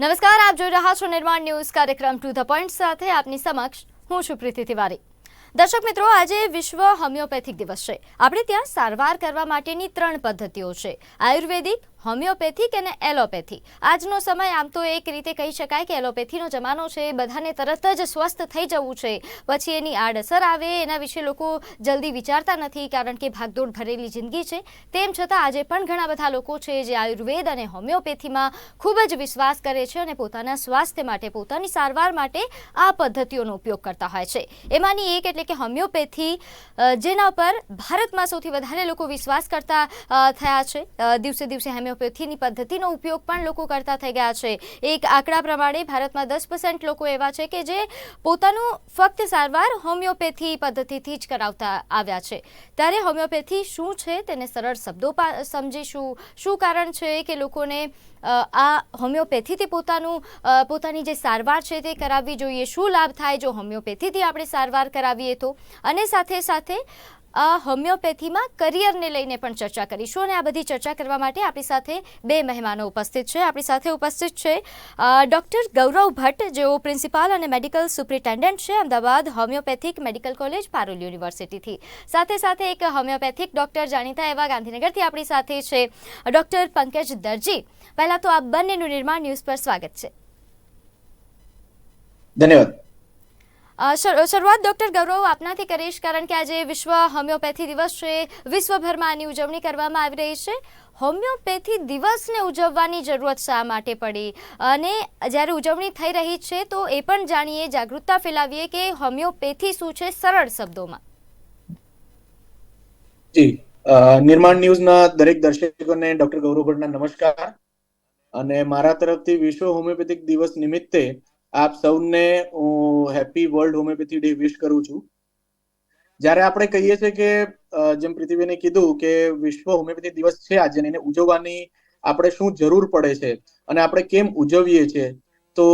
નમસ્કાર, આપ જોઈ રહ્યા છો નિર્માણ ન્યૂઝ કાર્યક્રમ ટુ ધ પોઈન્ટ સાથે આપની સમક્ષ હું છું પ્રીતિ તિવારી. દર્શક મિત્રો, આજે વિશ્વ હોમિયોપેથિક દિવસ છે. આપણે ત્યાં સારવાર કરવા માટેની ત્રણ પદ્ધતિઓ છે. આયુર્વેદિક હોમિયોપેથિક અને એલોપેથી આજનો સમય આમ તો એક રીતે કહી શકાય કે એલોપેથીનો જમાનો છે બધાને તરત જ સ્વસ્થ થઈ જવું છે. પછી એની આડઅસર આવે, એના વિશે લોકો જલ્દી વિચારતા નથી કારણ કે ભાગદોડ ભરેલી જિંદગી છે. તેમ છતાં આજે પણ ઘણા બધા લોકો છે જે આયુર્વેદ અને હોમિયોપેથીમાં ખૂબ જ વિશ્વાસ કરે છે અને પોતાના સ્વાસ્થ્ય માટે, પોતાની સારવાર માટે આ પદ્ધતિઓનો ઉપયોગ કરતા હોય છે. એમાંની એક એટલે કે હોમિયોપેથી જેના પર ભારતમાં સૌથી વધારે લોકો વિશ્વાસ કરતા થયા છે. દિવસે દિવસે દિવસે હોમિયોપેથીની પદ્ધતિનો ઉપયોગ પણ લોકો કરતા થઈ ગયા છે. એક આંકડા પ્રમાણે ભારતમાં દસ પર્સન્ટ લોકો એવા છે કે જે પોતાનું ફક્ત સારવાર હોમિયોપેથી પદ્ધતિથી જ કરાવતા આવ્યા છે. ત્યારે હોમિયોપેથી શું છે? તેને સરળ શબ્દો સમજીશું શું કારણ છે કે લોકોને આ હોમિયોપેથીથી પોતાનું પોતાની જે સારવાર છે તે કરાવવી જોઈએ? શું લાભ થાય જો હોમિયોપેથીથી આપણે સારવાર કરાવીએ તો? અને સાથે સાથે હોમિયોપેથીમાં કરિયરને લઈને પણ ચર્ચા કરીશું અને આ બધી ચર્ચા કરવા માટે આપણી સાથે બે મહેમાનો ઉપસ્થિત છે. આપણી સાથે ઉપસ્થિત છે ડૉક્ટર ગૌરવ ભટ્ટ, જેઓ પ્રિન્સિપાલ અને મેડિકલ સુપ્રિન્ટેન્ડન્ટ છે, Ahmedabad homeopathic medical college, Parul યુનિવર્સિટીથી. સાથે સાથે એક હોમિયોપેથિક ડૉક્ટર જાણીતા એવા ગાંધીનગરથી આપણી સાથે છે, ડૉક્ટર પંકજ દરજી. પહેલાં તો આ બંનેનું નિર્માણ ન્યૂઝ પર સ્વાગત છે. ધન્યવાદ. શરૂઆત ડૉક્ટર ગૌરવ આપનાથી કરીશ, કારણ કે આજે વિશ્વ હોમિયોપેથી દિવસ છે. વિશ્વભરમાં આની ઉજવણી કરવામાં આવી રહી છે. હોમિયોપેથી દિવસને ઉજવવાની જરૂરત શા માટે પડી? અને જ્યારે ઉજવણી થઈ રહી છે, તો એ પણ જાણીએ, જાગૃતતા ફેલાવીએ કે હોમિયોપેથી શું છે સરળ શબ્દોમાં. જી. નિર્માણ ન્યૂઝના દરેક દર્શકોને ડોક્ટર ગૌરવ ભટ્ટના નમસ્કાર. અને મારા તરફથી વિશ્વ હોમિયોપેથિક દિવસ નિમિત્તે આપ સૌને હું happy world homeopathy day wish કરું છું. જ્યારે આપણે કહીએ છીએ કે જેમ પ્રીતિબેને કીધું કે વિશ્વ હોમિયોપેથી દિવસ છે આજે એને ઉજવવાની આપણે શું જરૂર પડે છે અને આપણે કેમ ઉજવીએ છીએ, તો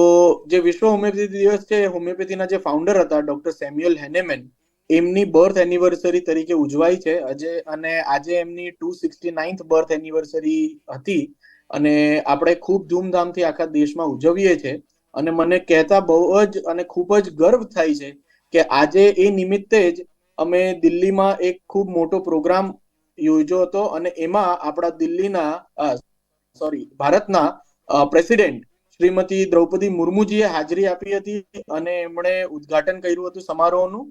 જે વિશ્વ હોમિયોપેથી દિવસ છે હોમિયોપેથીના જે ફાઉન્ડર હતા ડોક્ટર સેમ્યુઅલ હેનેમેન એમની બર્થ એનિવર્સરી તરીકે ઉજવાય છે. આજે અને આજે એમની two sixty ninth birth anniversary હતી અને આપણે ખૂબ ધૂમધામથી આખા દેશમાં ઉજવીએ છીએ. અને મને કહેતા બહુ જ અને ખૂબ જ ગર્વ થાય છે કે આજે એ નિમિત્તે જ અમે દિલ્હીમાં એક ખૂબ મોટો પ્રોગ્રામ યોજ્યો હતો અને એમાં આપણા દિલ્હીના સોરી ભારતના પ્રેસિડેન્ટ શ્રીમતી દ્રૌપદી મુર્મુજીએ હાજરી આપી હતી અને એમણે ઉદ્ઘાટન કર્યું હતું સમારોહનું.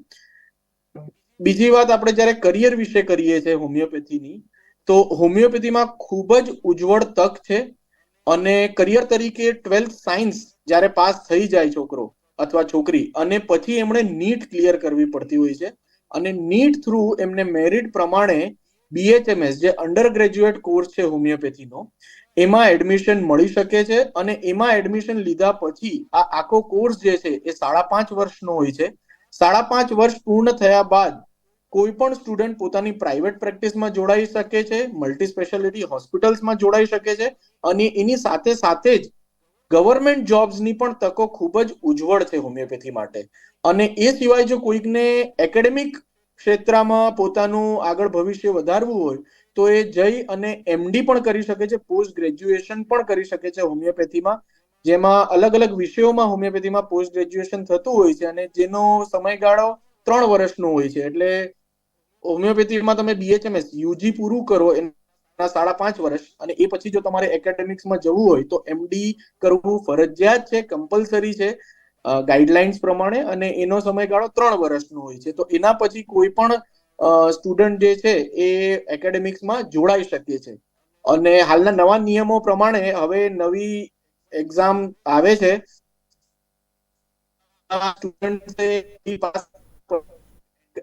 બીજી વાત આપણે જ્યારે કરિયર વિશે કરીએ છીએ હોમિયોપેથીની, તો હોમિયોપેથીમાં ખૂબ જ ઉજ્જવળ તક છે અને કરિયર તરીકે ટ્વેલ્થ સાયન્સ જ્યારે પાસ થઈ જાય છોકરો અથવા છોકરી અને પછી એમણે નીટ ક્લિયર કરવી પડતી હોય છે અને નીટ થ્રુ એમને મેરિટ પ્રમાણે બીએચએમએસ જે અંડર ગ્રેજ્યુએટ કોર્સ છે હોમિયોપેથીનો એમાં એડમિશન મળી શકે છે અને એમાં એડમિશન લીધા પછી આ આખો કોર્સ જે છે એ સાડા પાંચ વર્ષનો હોય છે. સાડા પાંચ વર્ષ પૂર્ણ થયા બાદ કોઈ પણ સ્ટુડન્ટ પોતાની પ્રાઇવેટ પ્રેક્ટિસમાં જોડાઈ શકે છે મલ્ટી સ્પેશિયાલિટી હોસ્પિટલ્સમાં જોડાઈ શકે છે અને એની સાથે સાથે જ ગવર્મેન્ટ જોબ્સની પણ તકો ખૂબ જ ઉજ્જવળ છે હોમિયોપેથી માટે. અને એ સિવાય જો કોઈકને એકેડેમિક ક્ષેત્રમાં પોતાનું આગળ ભવિષ્ય વધારવું હોય, તો એ જઈ અને એમડી પણ કરી શકે છે પોસ્ટ ગ્રેજ્યુએશન પણ કરી શકે છે હોમિયોપેથીમાં, જેમાં અલગ અલગ વિષયોમાં હોમિયોપેથીમાં પોસ્ટ ગ્રેજ્યુએશન થતું હોય છે અને જેનો સમયગાળો ત્રણ વર્ષનો હોય છે. એટલે હોમિયોપેથીમાં તમે બીએચએમએસ યુજી પૂરું કરો સાડા પાંચ વર્ષ. અને એ પછી જો તમારે એકેડેમિક્સમાં જવું હોય, તો એમડી કરવું ફરજિયાત છે કમ્પલસરી છે ગાઈડલાઇન્સ પ્રમાણે. અને એનો સમયગાળો ત્રણ વર્ષનો હોય છે. તો એના પછી કોઈ પણ સ્ટુડન્ટ જે છે, એ એકેડેમિક્સમાં જોડાઈ શકે છે. અને હાલના નવા નિયમો પ્રમાણે હવે નવી એક્ઝામ આવે છે.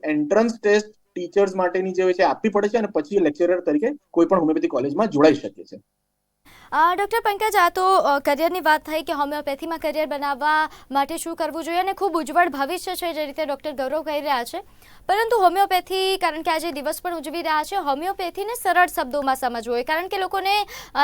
એન્ટ્રન્સ ટેસ્ટ ટીચર્સ માટેની જે હોય છે આપવી પડે છે અને પછી લેક્ચરર તરીકે કોઈ પણ હોમિયોપેથી કોલેજમાં જોડાઈ શકે છે. ડૉક્ટર પંકજ, આ તો કરિયરની વાત થઈ કે હોમિયોપેથીમાં કરિયર બનાવવા માટે શું કરવું જોઈએ અને ખૂબ ઉજ્જવળ ભવિષ્ય છે જે રીતે ડૉક્ટર ગૌરવ કહી રહ્યા છે. પરંતુ હોમિયોપેથી કારણ કે આજે દિવસ પણ ઉજવી રહ્યા છે હોમિયોપેથીને સરળ શબ્દોમાં સમજવું હોય. કારણ કે લોકોને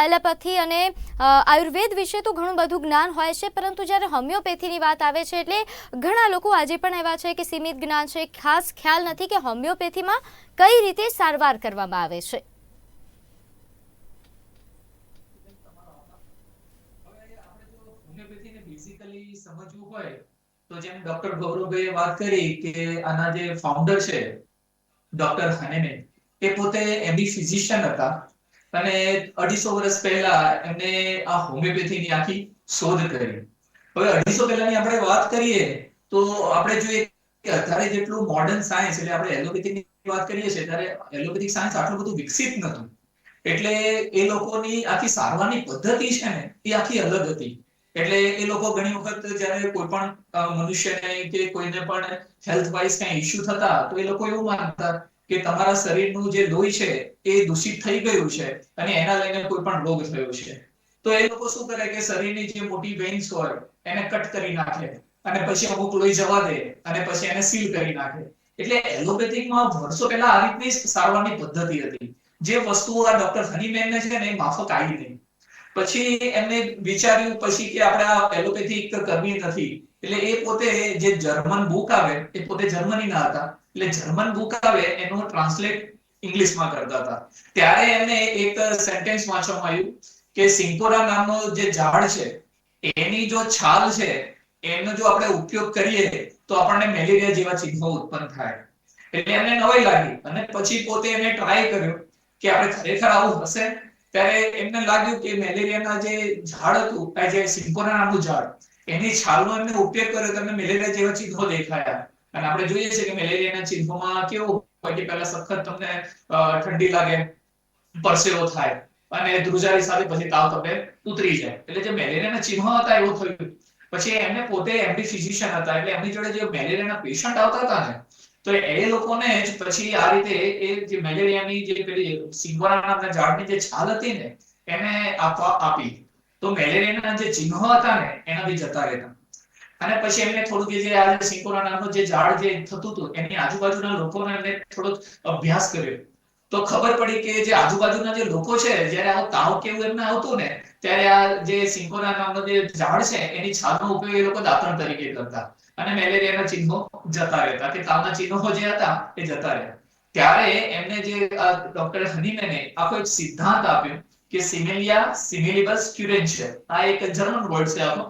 એલોપેથી અને આયુર્વેદ વિશે તો ઘણું બધું જ્ઞાન હોય છે, પરંતુ જ્યારે હોમિયોપેથીની વાત આવે છે એટલે ઘણા લોકો આજે પણ એવા છે કે સીમિત જ્ઞાન છે. ખાસ ખ્યાલ નથી કે હોમિયોપેથીમાં કઈ રીતે સારવાર કરવામાં આવે છે. હોય, તો જેમ ડોક્ટર ગૌરવભાઈએ વાત કરી કે આના જે ફાઉન્ડર છે ડોક્ટર હનેમેન એ પોતે એમડી ફિઝિશિયન હતા. અને અઢીસો વર્ષ પહેલા એમને આ હોમિયોપેથીની આખી શોધ કરી. હવે અઢીસો પહેલાની આપણે વાત કરીએ, તો આપણે જોઈએ કે અત્યારે જેટલું મોડર્ન સાયન્સ એટલે આપણે એલોપેથીની વાત કરીએ છીએ, ત્યારે એલોપેથિક સાયન્સ આટલું બધું વિકસિત નહોતું. એટલે એ લોકોની આખી સારવારની પદ્ધતિ છે ને, એ આખી અલગ હતી. એટલે એ લોકો ઘણી વખત જ્યારે કોઈ પણ મનુષ્યને કે કોઈને પણ હેલ્થ વાઇઝ કઈ ઇશ્યુ થતા, તો એ લોકો એવું માનતા કે તમારા શરીરનું જે લોહી છે એ દૂષિત થઈ ગયું છે અને એના લઈને કોઈ પણ રોગ થયો છે. તો એ લોકો શું કરે કે શરીરની જે મોટી વેન્સ હોય, એને કટ કરી નાખે અને પછી અમુક લોહી જવા દે અને પછી એને સીલ કરી નાખે. એટલે એલોપેથિકમાં વર્ષો પહેલા આ રીતની સારવારની પદ્ધતિ હતી. જે વસ્તુઓ આ ડોક્ટર હનીમેનને છે ને એ માફક આવી નહીં. પછી એમને વિચાર્યું પછી કે આપણે એલોપેથિક કરવી નથી. એટલે એ પોતે જે જર્મન બુક આવે, એ પોતે જર્મનીના હતા. એટલે જર્મન બુક આવે, એનું ટ્રાન્સલેટ ઇંગ્લિશમાં કરતા હતા. ત્યારે એમને એક સેન્ટેન્સ વાંચવામાં આવ્યું કે સિંકોરા નામનો જે ઝાડ છે, એની જો છાલ છે, એનો જો આપણે ઉપયોગ કરીએ, તો આપણને મેલેરિયા જેવા ચિહ્નો ઉત્પન્ન થાય. એટલે એમને નવાઈ લાગી. અને પછી પોતે એને ટ્રાય કર્યો કે આપણે ખરેખર આવું હશે? ત્યારે એમને લાગ્યું કે મેલેરિયાના જે ઝાડ હતું જે સિમ્પોના નામનું ઝાડ, એની છાલનો એમને ઉપયોગ કર્યો તમને મેલેરિયા જેવા ચિહ્નો દેખાયા. અને આપણે જોઈએ છે કે મેલેરિયાના ચિહ્નોમાં કેવું હોય કે પહેલા સખત તમને ઠંડી લાગે, પરસેવો થાય, અને ધ્રુજારી સાથે પછી તાવ તમને ઉતરી જાય. એટલે જે મેલેરિયાના ચિહ્નો હતા એવું થયું. પછી એમને પોતે એમડી ફિઝિશિયન હતા, એટલે એમની જોડે જે મેલેરિયાના પેશન્ટ આવતા હતા ને તો એ લોકોને જ પછી આ રીતે એ જે મેલેરિયાની જે પેલી સિંગોરા ઝાડની જે છાલ હતી ને, એને આપવા આપી. તો મેલેરિયાના જે ચિહ્નો હતા ને એનાથી જતા રહેતા. અને પછી એમને થોડુંક જે આ સિંકોરા નામનું જે ઝાડ જે થતું હતું, એની આજુબાજુના લોકોને એમને થોડોક અભ્યાસ કર્યો. તો ખબર પડી કે જે આજુબાજુના જે લોકો છે, જ્યારે આ તાવ કેવું એમને આવતું ને, ત્યારે આ જે સિંકોરા નામનો જે ઝાડ છે, એની છાલનો ઉપયોગ એ લોકો દાંતણ તરીકે કરતા. અને મેલેરિયાના ચિહ્નો જતા રહેતા. કે તાવના ચિહ્નો જે હતા એ જતા રહ્યા. ત્યારે એમને જે ડોક્ટર હનીમેને આખો એક સિદ્ધાંત આપ્યો કે સિમેલિયા સિમિલિબસ ક્યુરેન્શિયલ આ એક જર્મન વર્ડ છે આનો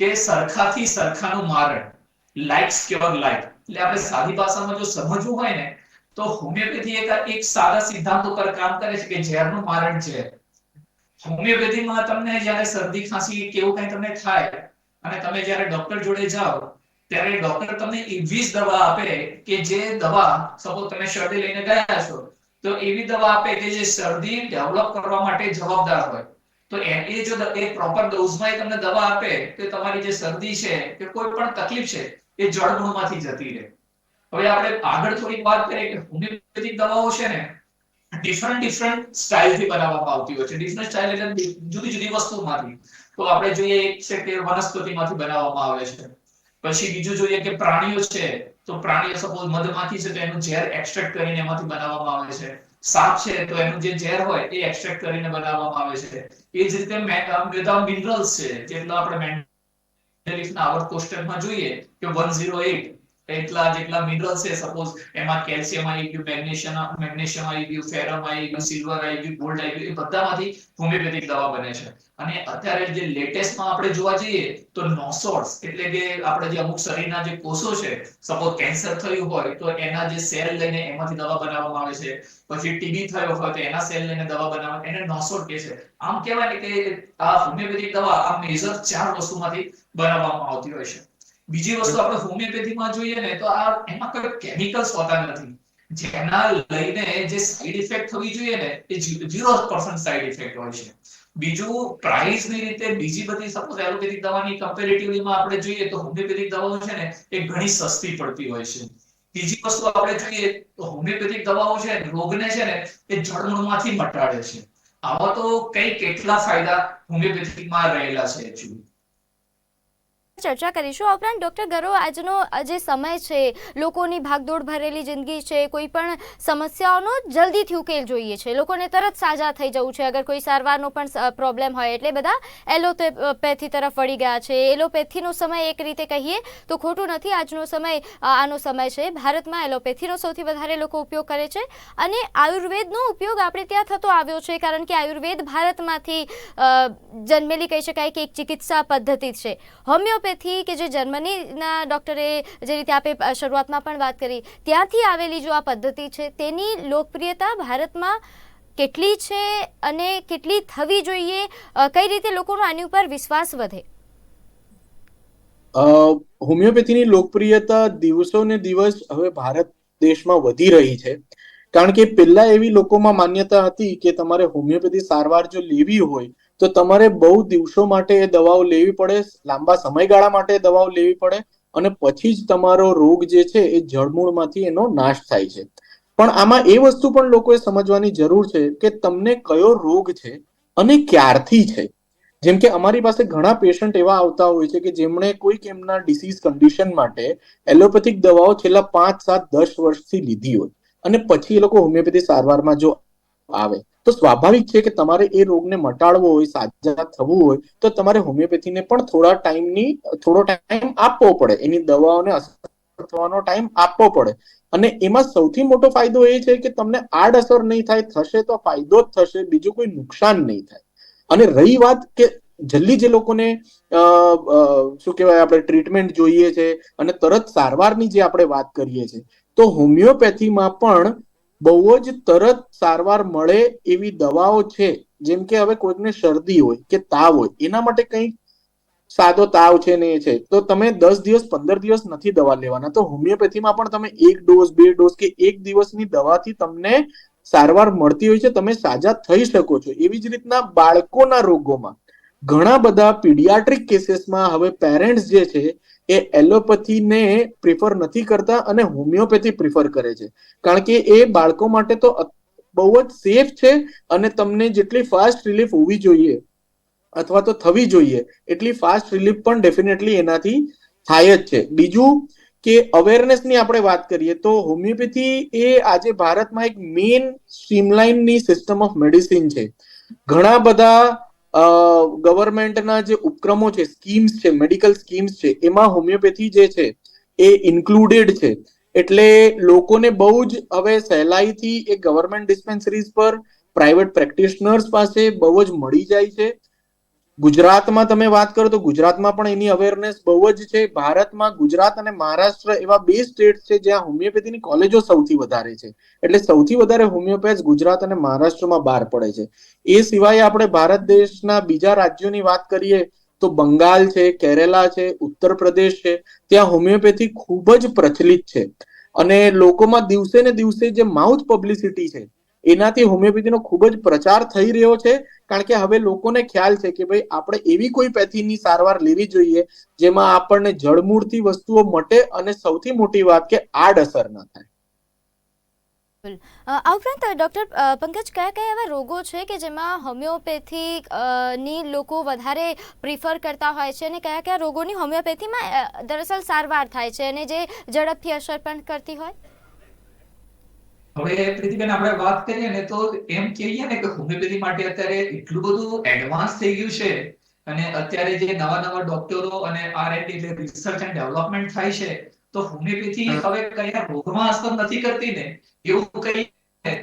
કે સરખાથી સરખાનું મારણ. લાઇક્સ ક્યોર લાઇક એટલે આપણે સાદી ભાષામાં જો સમજવું હોય ને, તો હોમિયોપેથી એક એક સારા સિદ્ધાંત ઉપર કામ કરે છે કે ઝેરનું મારણ છે. હોમિયોપેથીમાં તમને જ્યારે શરદી ખાંસી કે એવું કંઈ તમને થાય, અને તમે જ્યારે ડોક્ટર જોડે જાઓ ત્યારે ડોક્ટર તમને એવી દવા આપે કે જે દવા સપોઝ તમે શરદી લઈને ગયા છો, તો એવી દવા આપે કે જે શરદી ડેવલપ કરવા માટે જવાબદાર હોય. તો એ જો એ પ્રોપર ડોઝમાં એ તમને દવા આપે તો તમારી જે શરદી છે, કે કોઈ પણ તકલીફ છે, એ જળમૂળમાંથી જતી રહે. હવે આપણે આગળ થોડીક વાત કરીએ કે હોમિયોપેથિક દવાઓ છે ને ડિફરન્ટ ડિફરન્ટ સ્ટાઇલથી બનાવવામાં આવતી હોય છે. ડિફરન્ટ સ્ટાઇલ એટલે જુદી જુદી વસ્તુમાંથી. તો આપણે જોઈએ એક છે કે વનસ્પતિમાંથી બનાવવામાં આવે છે. પછી બીજું જોઈએ કે પ્રાણીઓ છે, તો પ્રાણીઓ સપોઝ મધમાખી છે તો એનું ઝેર એક્સટ્રેક્ટ કરીને એમાંથી બનાવવામાં આવે છે. સાપ છે તો એનું જે ઝેર હોય એ એક્સટ્રેક્ટ કરીને બનાવવામાં આવે છે. એ જ રીતે બધા મિનરલ્સ છે, જેટલા આપણે મેન્ડેલિફના આવર્ત કોષ્ટકમાં જોઈએ કે 108 એટલા જેટલા મિનરલ્સ છે સપોઝ એમાં કેલ્શિયમ આવી ગયું મેગ્નેશિયમ મેગ્નેશિયમ આવી ગયું ફેરમ આવી ગયું સિલ્વર આવી ગયું ગોલ્ડ આવી ગયું, એ બધામાંથી હોમિયોપેથિક દવા બને છે. અને અત્યારે જે લેટેસ્ટમાં આપણે જોવા જઈએ, તો નોસોર્સ એટલે કે આપણે જે અમુક શરીરના જે કોષો છે સપોઝ કેન્સર થયું હોય, તો એના જે સેલ લઈને એમાંથી દવા બનાવવામાં આવે છે. પછી ટીબી થયો હોય, તો એના સેલ લઈને દવા બનાવવા, એને નોસોર કહે છે. આમ કહેવાય કે આ હોમિયોપેથિક દવા આ મેજર ચાર વસ્તુમાંથી બનાવવામાં આવતી હોય છે. બીજી વસ્તુ આપણે હોમિયોપેથીમાં જોઈએ ને તો આ એમાં કોઈ કેમિકલ્સ હોતા નથી. જેના લઈને જે સાઈડ ઇફેક્ટ થવી જોઈએ ને એ ઝીરો પર્સન્ટ સાઈડ ઇફેક્ટ હોય છે. બીજું પ્રાઇસની રીતે બીજી બધી સપોઝ એલોપેથિક દવાની કમ્પેરેટિવલીમાં આપણે જોઈએ તો હોમિયોપેથિક દવાઓ છે ને એ ઘણી સસ્તી પડતી હોય છે. બીજી વસ્તુ આપણે જોઈએ તો હોમિયોપેથિક દવાઓ છે રોગને છે ને એ જળમૂળમાંથી મટાડે છે. આવા તો કઈ કેટલા ફાયદા હોમિયોપેથિકમાં રહેલા છે actually. ચર્ચા કરીશું. આ ઉપરાંત ડૉક્ટર ગરો, આજનો જે સમય છે, લોકોની ભાગદોડ ભરેલી જિંદગી છે, કોઈ પણ સમસ્યાઓનો જલ્દીથી ઉકેલ જોઈએ છે. લોકોને તરત સાજા થઈ જવું છે. અગર કોઈ સારવારનો પણ પ્રોબ્લેમ હોય, એટલે બધા એલોપેથી તરફ વળી ગયા છે. એલોપેથીનો સમય એક રીતે કહીએ તો ખોટું નથી. આજનો સમય આનો સમય છે. ભારતમાં એલોપેથીનો સૌથી વધારે લોકો ઉપયોગ કરે છે અને આયુર્વેદનો ઉપયોગ આપણે ત્યાં થતો આવ્યો છે કારણ કે આયુર્વેદ ભારતમાંથી જન્મેલી કહી શકાય કે એક ચિકિત્સા પદ્ધતિ છે. હોમિયોપેથી હોમિયોપેથી કે જે જર્મનીના ડૉક્ટરે જે રીતે આપે શરૂઆતમાં પણ વાત કરી, ત્યાંથી આવેલી જો આ પદ્ધતિ છે, તેની લોકપ્રિયતા ભારતમાં કેટલી છે અને કેટલી થવી જોઈએ? કઈ રીતે લોકોનો આની ઉપર વિશ્વાસ વધે? હોમિયોપેથીની લોકપ્રિયતા દિવસો ને દિવસ હવે ભારત દેશમાં વધી રહી છે. કારણ કે પહેલા એવી લોકોમાં માન્યતા હતી કે તમારે હોમિયોપેથી સારવાર જો લેવી હોય તો તમારે બહુ દિવસો માટે એ દવાઓ લેવી પડે, લાંબા સમયગાળા માટે દવાઓ લેવી પડે અને પછી જ તમારો રોગ જે છે એ જળમૂળમાંથી એનો નાશ થાય છે. પણ આમાં એ વસ્તુ પણ લોકોએ સમજવાની જરૂર છે કે તમને કયો રોગ છે અને ક્યારથી છે. જેમ કે અમારી પાસે ઘણા પેશન્ટ એવા આવતા હોય છે કે જેમણે કોઈક એમના ડિસીઝ કન્ડિશન માટે એલોપેથિક દવાઓ છેલ્લા પાંચ, સાત, દસ વર્ષથી લીધી હોય અને પછી એ લોકો હોમિયોપેથી સારવારમાં જો આવે. તો સ્વાભાવિક છે કે તમારે એ રોગને મટાડવો હોય, સાજા થવું હોય, તો તમારે હોમિયોપેથીને પણ થોડા ટાઈમની, થોડો ટાઈમ આપવો પડે. એની દવાઓને અસર થવાનો ટાઈમ આપવો પડે. અને એમાં સૌથી મોટો ફાયદો એ છે કે તમને આડઅસર નહીં થાય, થશે તો ફાયદો જ થશે, બીજું કોઈ નુકસાન નહીં થાય. અને રહી વાત કે જલ્દી જે લોકોને શું કહેવાય, આપણે ટ્રીટમેન્ટ જોઈએ છે અને તરત સારવારની જે આપણે વાત કરીએ છીએ તો હોમિયોપેથીમાં પણ બહુ જ તરત સારવાર મળે એવી દવાઓ છે, જેમ કે હવે કોઈકને શરદી હોય કે તાવ હોય, એના માટે કંઈક સાદો તાવ છે ને એ છે. તો તમે દસ દિવસ, પંદર દિવસ નથી દવા લેવાના. તો હોમિયોપેથીમાં પણ તમે એક ડોઝ, બે ડોઝ કે એક દિવસની દવાથી તમને સારવાર મળતી હોય છે. તમે સાજા થઈ શકો છો. એવી જ રીતના બાળકોના રોગોમાં ઘણા બધા પીડિયાટ્રિક કેસીસમાં હવે પેરેન્ટ્સ જે છે એ એલોપેથીને પ્રિફર નથી કરતા અને હોમિયોપેથી પ્રિફર કરે છે. કારણ કે એ બાળકો માટે તો બહુ જ સેફ છે અને તમને જેટલી ફાસ્ટ રિલીફ હોવી જોઈએ, અથવા તો થવી જોઈએ, એટલી ફાસ્ટ રિલીફ પણ ડેફિનેટલી એનાથી થાય જ છે. બીજું કે અવેરનેસની આપણે વાત કરીએ તો હોમિયોપેથી એ આજે ભારતમાં એક મેઇન સ્ટ્રીમલાઇનની સિસ્ટમ ઓફ મેડિસિન છે. ઘણા બધા ગવર્મેન્ટના જે ઉપક્રમો છે સ્કીમ્સ છે મેડિકલ સ્કીમ્સ છે, એમાં હોમિયોપેથી જે છે, એ ઇન્ક્લુડેડ છે. એટલે લોકોને બહુ જ હવે સહેલાઈથી એ ગવર્મેન્ટ ડિસ્પેન્સરીઝ પર પ્રાઇવેટ પ્રેક્ટિશનર્સ પાસે બહુ જ મળી જાય છે. ગુજરાતમાં તમે વાત કરો તો ગુજરાતમાં પણ એની અવેરનેસ બહુ જ છે. ભારતમાં ગુજરાત અને મહારાષ્ટ્ર એવા બે સ્ટેટ છે જ્યાં હોમિયોપેથીની કોલેજો સૌથી વધારે છે. એટલે સૌથી વધારે હોમિયોપેથ ગુજરાત અને મહારાષ્ટ્રમાં બહાર પડે છે. એ સિવાય આપણે ભારત દેશના બીજા રાજ્યોની વાત કરીએ તો બંગાળ છે, કેરેલા છે, ઉત્તર પ્રદેશ છે, ત્યાં હોમિયોપેથી ખૂબ જ પ્રચલિત છે. અને લોકોમાં દિવસે ને દિવસે જે માઉથ પબ્લિસિટી છે એનાથી હોમિયોપેથીનો ખૂબ જ પ્રચાર થઈ રહ્યો છે. કારણ કે હવે લોકોને ખ્યાલ છે કે ભાઈ, આપણે એવી કોઈ પેથીની સારવાર લેવી જોઈએ જેમાં આપણને જળમૂળથી વસ્તુઓ મટે અને સૌથી મોટી વાત કે આડઅસર ના થાય. આ ઉપરાંત ડૉક્ટર પંકજ, કયા કયા એવા રોગો છે કે જેમાં હોમિયોપેથી ની લોકો વધારે પ્રિફર કરતા હોય છે અને કયા કયા રોગોની હોમિયોપેથીમાં દરઅસલ સારવાર થાય છે અને જે ઝડપથી અસર પણ કરતી હોય? હવે પ્રીતિબેન આપણે વાત કરીએ ને તો એમ કહીએ ને કે હોમિયોપેથી માટે અત્યારે એટલું બધું એડવાન્સ થઈ ગયું છે અને અત્યારે જે નવા નવા ડોક્ટરો અને આરએનડી એટલે રિસર્ચ એન્ડ ડેવલપમેન્ટ થાય છે તો હોમિયોપેથી હવે કયા રોગમાં અસર નથી કરતી ને એવું કઈ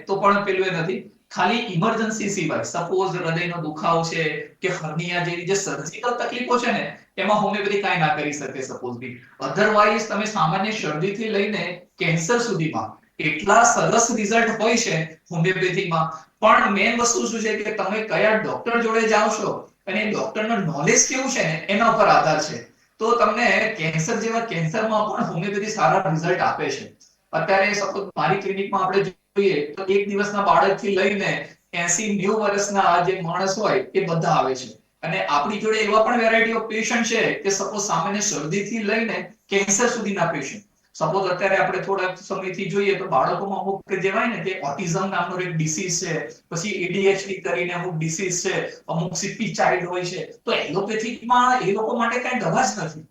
તો પણ પેલું એ નથી. ખાલી ઇમરજન્સી સિવાય સપોઝ હૃદયનો દુખાવો છે કે હર્નિયા જેવી જે સર્જિકલ તકલીફો છે ને એમાં હોમિયોપેથી કાંઈ ના કરી શકે સપોઝ બી અધરવાઇઝ તમે સામાન્ય શરદીથી લઈને કેન્સર સુધીમાં એટલા સરસ રિઝલ્ટ હોય છે હોમિયોપેથીમાં પણ મેઇન વસ્તુ શું છે કે તમે કયા ડોક્ટર જોડે જાઓ છો અને ડોક્ટરનું નોલેજ કેવું છે ને એના ઉપર આધાર છે. તો તમને કેન્સર જેવા કેન્સરમાં પણ હોમિયોપેથી સારા રિઝલ્ટ આપે છે. અત્યારે સપોઝ મારી ક્લિનિકમાં આપણે જોઈએ તો એક દિવસના બાળકથી લઈને એસી નેવું વર્ષના જે માણસ હોય એ બધા આવે છે. અને આપણી જોડે એવા પણ વેરાયટી ઓફ પેશન્ટ છે કે સપોઝ સામાન્ય શરદીથી લઈને કેન્સર સુધીના પેશન્ટ સપોઝ અત્યારે આપણે થોડાક સમયથી જોઈએ તો બાળકોમાં અમુક કહેવાય ને કે ઓટિઝમ નામનો એક ડિસીઝ છે, પછી એડીએચડી કરીને અમુક ડિસીઝ છે, અમુક સીપી ચાઇલ્ડ હોય છે, તો એલોપેથીમાં એ લોકો માટે કઈ દવા જ નથી.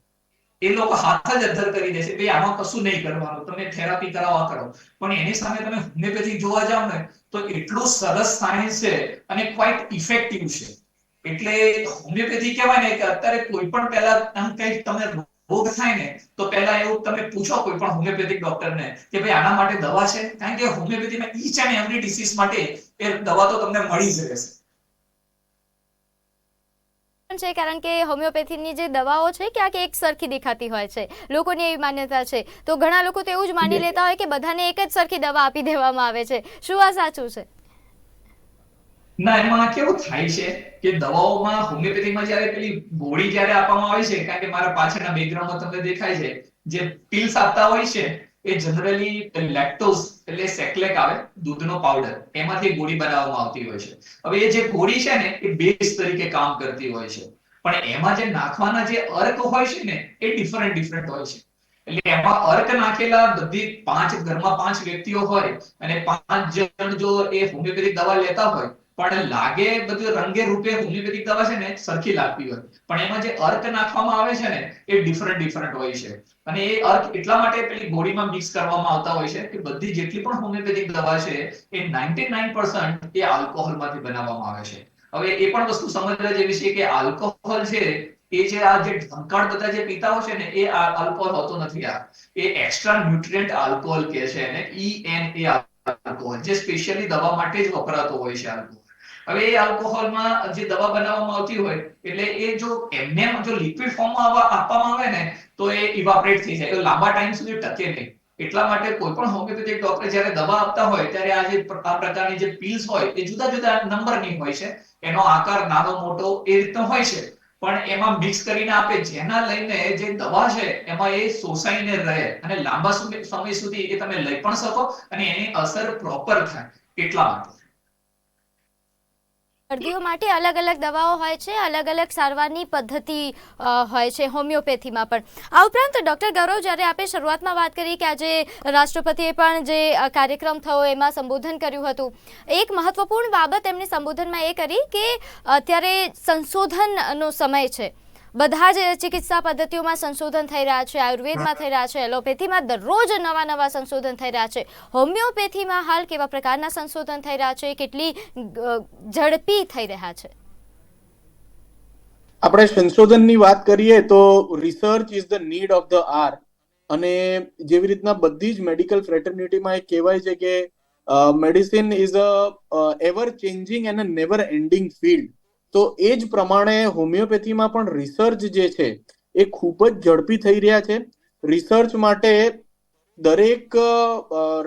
એ લોકો હાથ જ અધર કરી દે છે, ભાઈ, આમાં કશું નહીં કરવાનું, તમે થેરાપી કરાવવા કરો. પણ એની સામે તમે હોમિયોપેથિક જોવા જાવ ને, તો એટલું સરસ સાયન્સ છે અને ક્વાઇટ ઇફેક્ટિવ છે. એટલે હોમિયોપેથી કહેવાય ને કે અત્યારે કોઈ પણ પહેલા આમ કઈ તમને રોગ થાય ને તો પહેલા એવું તમે પૂછો કોઈ પણ હોમિયોપેથિક ડોક્ટરને કે ભાઈ આના માટે દવા છે? કારણ કે હોમિયોપેથીમાં ઈચ એન્ડ એવરી ડિસીઝ માટે એ દવા તો તમને મળી જ રહેશે. છે કારણ કે હોમિયોપેથીની જે દવાઓ છે ક્યાંક એક સરખી દેખાતી હોય છે. લોકોની એવી માન્યતા છે. તો ઘણા લોકો તો એવું જ માની લેતા હોય કે બધાને એક જ સરખી દવા આપી દેવામાં આવે છે. શું આ સાચું છે? ના, એમાં કેવું થાય છે કે દવાઓમાં હોમિયોપેથીમાં જ્યારે પેલી ગોળી જ્યારે આપવામાં આવે છે, કારણ કે મારા પાછળના બેકગ્રાઉન્ડમાં તમને દેખાય છે, જે પિલ્સ આપતા હોય છે, એ જનરલી લેક્ટોઝ એટલે સેકલેક આવે, દૂધનો પાવડર એમાંથી ગોળી બનાવવામાં આવતી હોય છે. હવે એ જે ગોળી છે ને, એ બેઝ તરીકે કામ કરતી હોય છે. પણ એમાં જે નાખવાના જે અર્ક હોય છે ને, એ ડિફરન્ટ ડિફરન્ટ હોય છે. એટલે એમાં અર્ક નાખેલા બધી પાંચ, ઘરમાં પાંચ વ્યક્તિઓ હોય અને પાંચ જણ જો એ હોમિયોપેથિક દવા લેતા હોય પણ લાગે બધું રંગે રૂપે હોમિયોપેથિક દવા છે ને, સરખી લાગતી હોય. પણ એમાં જે અર્ક નાખવામાં આવે છે ને, એ ડિફરન્ટ ડિફરન્ટ હોય છે. અને એ અર્ક એટલા માટે પેલી ગોળીમાં મિક્સ કરવામાં આવતા હોય છે કે બધી જેટલી પણ હોમિયોપેથિક દવા છે, એ 99% એ આલ્કોહોલમાંથી બનાવવામાં આવે છે. હવે એ પણ વસ્તુ સમજવા જેવી છે કે આલ્કોહોલ છે, એ જે આ જે ઢંકાણ બધા જે પીતા હોય છે ને, એ આલ્કોહોલ હોતો નથી આ. એ એક્સ્ટ્રા ન્યુટ્રિયન્ટ આલ્કોહોલ કે છે એને એ આલ્કોહોલ જે સ્પેશિયલી દવા માટે જ વપરાતો હોય છે આલ્કોહોલ હવે એ આલ્કોહોલમાં જે દવા બનાવવામાં આવતી હોય, એટલે એ જો એમને જો લિક્વિડ ફોર્મમાં આપવામાં આવે ને, તો એ ઇવાપરેટ થઈ જાય. તો લાંબા ટાઈમ સુધી ટકે નહીં. એટલા માટે કોઈ પણ હોમિયોપેથિક ડોક્ટર જ્યારે દવા આપતા હોય, ત્યારે આ જે આ પ્રકારની જે પિલ્સ હોય, એ જુદા જુદા નંબરની હોય છે. એનો આકાર નાનો મોટો એ રીતનો હોય છે. પણ એમાં મિક્સ કરીને આપે, જેના લઈને જે દવા છે, એમાં એ શોષાઈને રહે અને લાંબા સમય સુધી એ તમે લઈ પણ શકો અને એની અસર પ્રોપર થાય એટલા માટે. દર્દીઓ માટે અલગ અલગ દવાઓ હોય છે, અલગ અલગ સારવારની પદ્ધતિ હોય છે હોમિયોપેથીમાં પણ. આ ઉપરાંત ડૉક્ટર ગૌરવ જ્યારે આપણે શરૂઆતમાં વાત કરી કે આજે રાષ્ટ્રપતિએ પણ જે કાર્યક્રમ થયો એમાં સંબોધન કર્યું હતું, એક મહત્વપૂર્ણ બાબત એમણે સંબોધનમાં એ કરી કે અત્યારે સંશોધનનો સમય છે. બધા જ ચિકિત્સા પદ્ધતિઓમાં સંશોધન થઈ રહ્યા છે, આયુર્વેદમાં થઈ રહ્યા છે, એલોપેથીમાં દરરોજ નવા નવા સંશોધન થઈ રહ્યા છે. હોમિયોપેથીમાં હાલ કેવા પ્રકારના સંશોધન થઈ રહ્યા છે, કેટલી ઝડપી થઈ રહ્યા છે? આપણે સંશોધનની વાત કરીએ તો research is the need of the hour અને જેવી રીતના બધી જ મેડિકલ ફ્રેટર્નિટીમાં એ કહેવાય છે કે medicine is a ever changing and never ending field તો એ જ પ્રમાણે હોમિયોપેથીમાં પણ રિસર્ચ જે છે, એ ખૂબ જ ઝડપી થઈ રહ્યા છે. રિસર્ચ માટે દરેક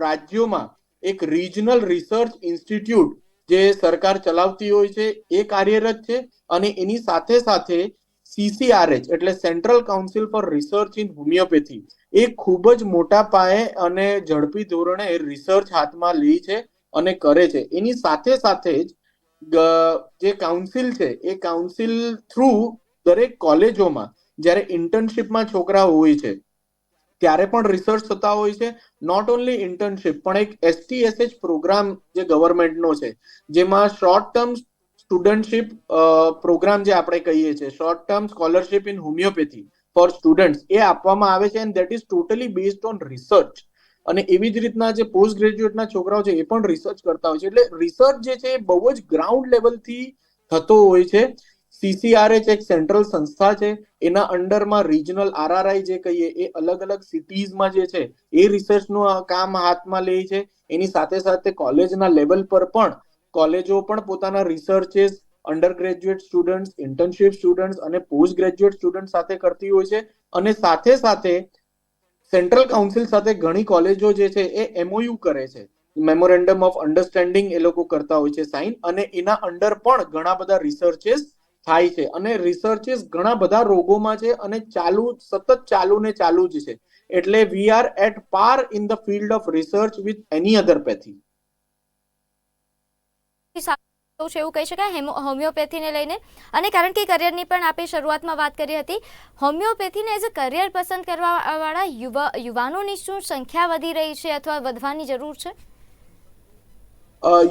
રાજ્યોમાં એક રિજનલ રિસર્ચ ઇન્સ્ટિટ્યૂટ જે સરકાર ચલાવતી હોય છે, એ કાર્યરત છે અને એની સાથે સાથે સીસીઆરએચ એટલે central council for research in homeopathy એ ખૂબ જ મોટા પાયે અને ઝડપી ધોરણે રિસર્ચ હાથમાં લે છે અને કરે છે. એની સાથે સાથે જ જે કાઉન્સિલ છે, એ કાઉન્સિલ થ્રુ દરેક કોલેજોમાં જ્યારે ઇન્ટર્નશીપમાં છોકરા હોય છે, ત્યારે પણ રિસર્ચ થતા હોય છે. નોટ ઓનલી ઇન્ટર્નશીપ પણ એક એસટીએસએચ પ્રોગ્રામ જે ગવર્મેન્ટનો છે, જેમાં શોર્ટ ટર્મ સ્ટુડન્ટશીપ પ્રોગ્રામ જે આપણે કહીએ છીએ short term scholarship in homeopathy for students એ આપવામાં આવે છે and that is totally based on research અને એવી જ રીતના જે પોસ્ટ ગ્રેજ્યુએટના છોકરાઓ છે એ પણ રિસર્ચ કરતા હોય છે. એટલે રિસર્ચ જે છે એ બહુ જ ગ્રાઉન્ડ લેવલથી થતો હોય છે. સીસીઆરએચ એક સેન્ટ્રલ સંસ્થા છે. એના અંડરમાં રિજનલ આરઆરઆઈ જે કહીએ એ અલગ અલગ સિટીઝમાં જે છે એ રિસર્ચનું કામ હાથમાં લે છે. એની સાથે સાથે કોલેજના લેવલ પર પણ કોલેજો પણ પોતાના researches under graduate students internship students અને પોસ્ટ ગ્રેજ્યુએટ સ્ટુડન્ટ સાથે કરતી હોય છે. અને સાથે સાથે સેન્ટ્રલ કાઉન્સિલ સાથે ઘણી કોલેજો જે છે એ એમઓયુ કરે છે. મેમોરેન્ડમ ઓફ અન્ડરસ્ટેન્ડિંગ એ લોકો કરતા હોય છે સાઇન અને એના અંડર પણ ઘણા બધા રિસર્ચેસ થાય છે. અને રિસર્ચેસ ઘણા બધા રોગોમાં છે અને ચાલુ, સતત ચાલુ ને ચાલુ જ છે. એટલે we are at par in the field of research with any other pathy સારું છું એવું કહી શકાય, હેમો- હોમિયોપેથીને લઈને. અને કારણ કે કરિયરની પણ આપણે શરૂઆતમાં વાત કરી હતી, હોમિયોપેથીને એઝ અ કરિયર પસંદ કરવા વાળા યુવા યુવાનોની શું સંખ્યા વધી રહી છે અથવા વધવાની જરૂર છે?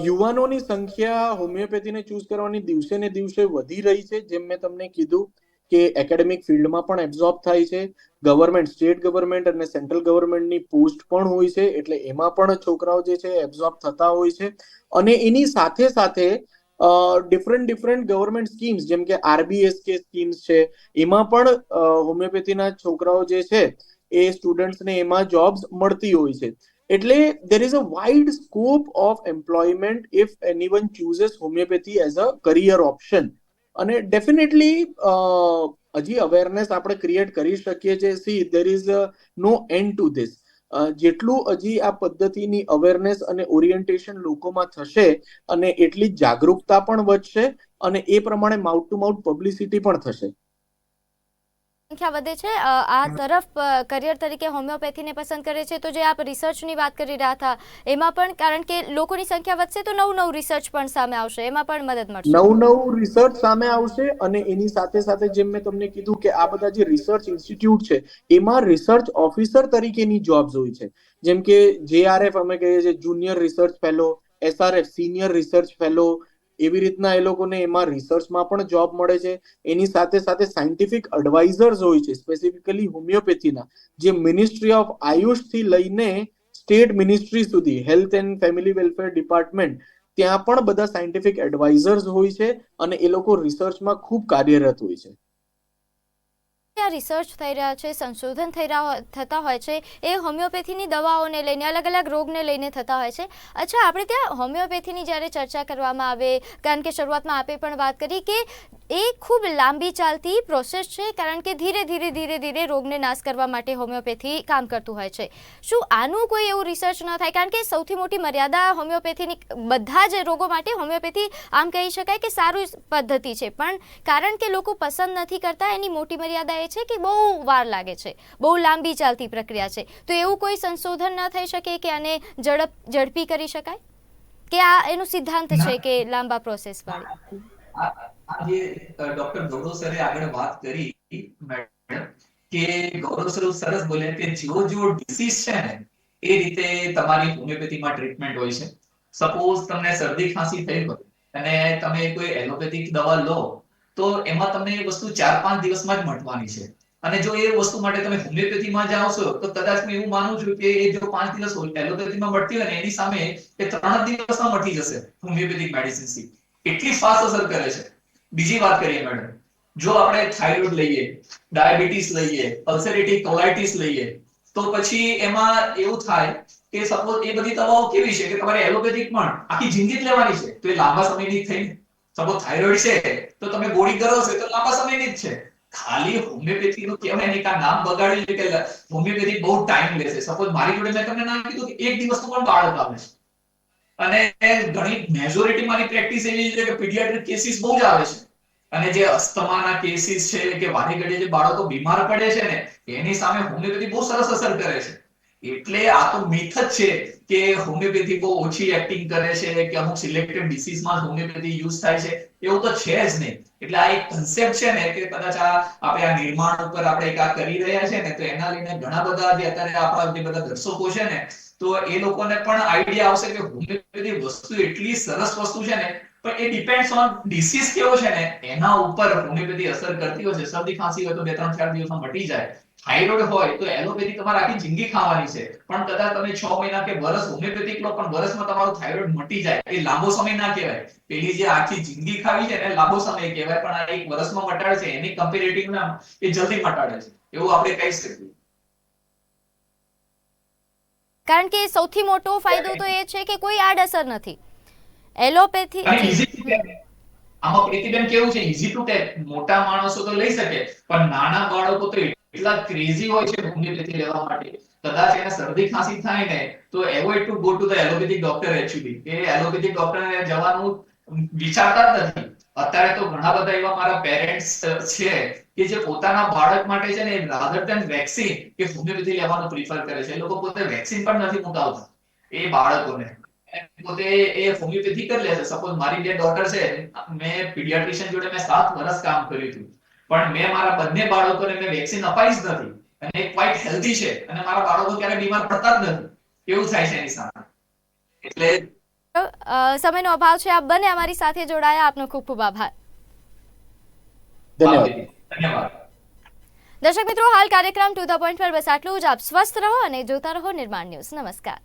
યુવાનોની સંખ્યા હોમિયોપેથીને ચૂઝ કરવાની દિવસે ને દિવસે વધી રહી છે. જેમ મેં તમને કીધું કે એકેડેમિક ફિલ્ડમાં પણ એબ્ઝોર્બ થાય છે. ગવર્મેન્ટ સ્ટેટ ગવર્મેન્ટ અને સેન્ટ્રલ ગવર્મેન્ટની પોસ્ટ પણ હોય છે. એટલે એમાં પણ છોકરાઓ જે છે એબ્ઝોર્બ થતા હોય છે. અને એની સાથે સાથે ડિફરન્ટ ડિફરન્ટ ગવર્મેન્ટ સ્કીમ્સ જેમ કે આરબીએસકે સ્કીમ્સ છે, એમાં પણ હોમિયોપેથીના છોકરાઓ જે છે, એ સ્ટુડન્ટ્સને એમાં જોબ્સ મળતી હોય છે. એટલે there is a wide scope of employment if anyone chooses homeopathy as a career option અને ડેફિનેટલી હજી અવેરનેસ આપણે ક્રિએટ કરી શકીએ છીએ. See there is no end to this જેટલું હજી આ પદ્ધતિની અવેરનેસ અને ઓરિએન્ટેશન લોકોમાં થશે અને એટલી જાગૃતતા પણ વધશે અને એ પ્રમાણે માઉથ ટુ માઉથ પબ્લિસિટી પણ થશે. સંખ્યા વધે છે. આ તરફ કરિયર તરીકે હોમિયોપેથીને પસંદ કરે છે. તો જે આપ રિસર્ચની વાત કરી રહ્યા હતા એમાં પણ કારણ કે લોકોની સંખ્યા વધશે તો નવું નવું રિસર્ચ પણ સામે આવશે. એમાં પણ મદદ મળશે. નવું નવું રિસર્ચ સામે આવશે અને એની સાથે સાથે જેમ મેં તમને કીધું કે આ બધા જે રિસર્ચ ઇન્સ્ટિટ્યૂટ છે એમાં રિસર્ચ ઓફિસર તરીકેની જોબ્સ હોય છે. જેમ કે જેઆરએફ અમે કહીએ છીએ junior research fellow SRF senior research fellow એવી રીતના એ લોકોને એમાં રિસર્ચમાં પણ જોબ મળે છે. એની સાથે સાથે સાયન્ટિફિક એડવાઇઝર્સ હોય છે સ્પેસિફિકલી હોમિયોપેથીના જે મિનિસ્ટ્રી ઓફ આયુષથી લઈને સ્ટેટ મિનિસ્ટ્રી સુધી health and family welfare department ત્યાં પણ બધા સાયન્ટિફિક એડવાઇઝર્સ હોય છે અને એ લોકો રિસર્ચમાં ખૂબ કાર્યરત હોય છે. ત્યાં રિસર્ચ થઈ રહ્યા છે, સંશોધન થઈ રહ્યા થતા હોય છે, એ હોમિયોપેથીની દવાઓને લઈને અલગ અલગ રોગને લઈને થતા હોય છે. અચ્છા, આપણે ત્યાં હોમિયોપેથીની જ્યારે ચર્ચા કરવામાં આવે, કારણ કે શરૂઆતમાં આપે પણ વાત કરી કે એ ખૂબ લાંબી ચાલતી પ્રોસેસ છે કારણ કે ધીરે ધીરે ધીરે ધીરે રોગને નાશ કરવા માટે હોમિયોપેથી કામ કરતું હોય છે. શું આનું કોઈ એવું રિસર્ચ ન થાય? કારણ કે સૌથી મોટી મર્યાદા હોમિયોપેથીની બધા જ રોગો માટે હોમિયોપેથી આમ કહી શકાય કે સારું પદ્ધતિ છે. પણ કારણ કે લોકો પસંદ નથી કરતા એની મોટી મર્યાદા એ છે કે બહુ વાર લાગે છે. બહુ લાંબી ચાલતી પ્રક્રિયા છે. તો એવું કોઈ સંશોધન ન થઈ શકે કે આને ઝડપ ઝડપી કરી શકાય? કે આ એનું સિદ્ધાંત છે કે લાંબા પ્રોસેસ વાળી? આ ડોક્ટર ગૌરવ સરે આગળ વાત કરી કે ગૌરવ સર સરસ બોલ્યા કે જેવો જેવો ડિસીઝ છે ને એ રીતે તમારી હોમિયોપેથીમાં ટ્રીટમેન્ટ હોય છે. સપોઝ તમને શરદી ખાંસી થઈ હોય અને તમે કોઈ એલોપેથિક દવા લો, તો એમાં તમને એ વસ્તુ ચાર પાંચ દિવસમાં જ મટવાની છે. અને જો એ વસ્તુ માટે તમે હોમિયોપેથીમાં જાઓ છો, તો કદાચ હું એવું માનું છું કે એ જો પાંચ દિવસ એલોપેથીમાં મળતી હોય ને એની સામે એ ત્રણ દિવસમાં મટી જશે હોમિયોપેથિક મેડિસિનથી એટલી ફાસ્ટ અસર કરે છે. બીજી વાત કરીએ મેડમ જો આપણે થાઇરોઇડ લઈએ ડાયાબિટીસ લઈએ અલ્સરેટિવ કોલાઇટિસ લઈએ, તો પછી એમાં એવું થાય કે સપોઝ એ બધી દવાઓ કેવી છે કે તમારે એલોપેથિક પણ આખી જિંદગી જ લેવાની છે. તો એ લાંબા સમયની થઈ. સપોઝ થાઇરોઇડ છે, તો તમે ગોળી કરો છો તો લાંબા સમયની જ છે. ખાલી હોમિયોપેથી નું કહેવાય નહીં કે નામ બગાડ્યું કે હોમિયોપેથી બહુ ટાઈમ લેશે સપોઝ મારી જોડે મેં તમને નામ કીધું કે એક દિવસનું પણ બાળક આવે છે. અને ઘણી મેજોરિટી મારી પ્રેક્ટિસ એવી છે કે પીડિયાટ્રિક કેસીસ બહુ જ આવે છે. અને જે અસ્થમાના કેસીસ છે, કે વારે ઘડીએ જે બાળકો બીમાર પડે છે ને, એની સામે હોમિયોપેથી બહુ સરસ અસર કરે છે. એટલે આ તો મિથ જ છે કે હોમિયોપેથી બહુ ઓછી એક્ટિંગ કરે છે કે અમુક સિલેક્ટેડ ડિસીઝમાં હોમિયોપેથી યુઝ થાય છે, એવું તો છે જ નહીં. એટલે આ એક કન્સેપ્ટ છે ને કે કદાચ આ આપણે આ નિર્માણ ઉપર આપણે એક આ કરી રહ્યા છે ને, તો એના લઈને ઘણા બધા જે અત્યારે આપણા જે બધા દર્શકો છે ને, તો એ લોકોને પણ આઈડિયા આવશે કે હોમિયોપેથી વસ્તુ એટલી સરસ વસ્તુ છે ને પણ એ ડિપેન્ડ્સ ઓન ડિસીઝ કેવો છે ને એના ઉપર હોમિયોપેથી અસર કરતી હોય છે. શરદી ખાંસી હોય તો બે ત્રણ ચાર દિવસમાં મટી જાય. થાઇરોઇડ હોય તો એલોપેથી તમારે આખી જિંદગી ખાવાની છે. પણ કદાચ તમે છ મહિના કે વર્ષ હોમિયોપેથિક લો પણ વર્ષમાં તમારું થાઇરોઇડ મટી જાય. એ લાંબો સમય ના કહેવાય. પેલી જે આખી જિંદગી ખાવી છે ને લાંબો સમય કહેવાય. પણ આ એક વર્ષમાં મટાડે છે એની કમ્પેરેટિવ નામ એ જલ્દી મટાડે છે. એવું આપણે કહી શકીએ. કારણ કે સૌથી મોટો ફાયદો તો એ છે કે કોઈ આડઅસર નથી. એલોપેથી. આમાં પ્રીતિબેન કેવું છે? ઈઝી ટુ ટેક મોટા માણસો તો લઈ શકે પણ નાના બાળકો તો એટલા ક્રેઝી હોય છે હોમિયોપેથી લેવા માટે. કદાચ એને શરદી ખાંસી થાય ને તો avoid to go to the allopathic doctor actually કે એલોપેથિક ડોક્ટર જવાનું વિચારતા જ નથી. અત્યારે તો ઘણા બધા એવા મારા પેરેન્ટ્સ છે કે જે પોતાના બાળક માટે છે ને રાધર ધેન વેક્સિન કે હોમિયોપેથી લેવાનું પ્રિફર કરે છે. એ લોકો પોતે વેક્સિન પણ નથી મુકાવતા એ બાળકોને. પોતે એ હોમિયોપેથી કરી લેશે. સપોઝ મારી બે ડોટર છે મેં પીડિયાટ્રિશિયન જોડે મેં સાત વર્ષ કામ કર્યું હતું. પણ મેં મારા બંને બાળકોને મેં વેક્સિન અપાઈ જ નથી. અને એ ક્વાઇટ હેલ્ધી છે. અને મારા બાળકો ક્યારે બીમાર પડતા જ નથી. એવું થાય છે એની સામે? એટલે સમયનો અભાવ છે. આપ બંને અમારી સાથે જોડાયા. આપનો ખૂબ ખૂબ આભાર. ધન્યવાદ. ધન્યવાદ. દર્શક મિત્રો હાલ કાર્યક્રમ ટુ ધ પોઈન્ટ પર બસ આટલું જ. આપ સ્વસ્થ રહો અને જોતા રહો નિર્માણ ન્યૂઝ. નમસ્કાર.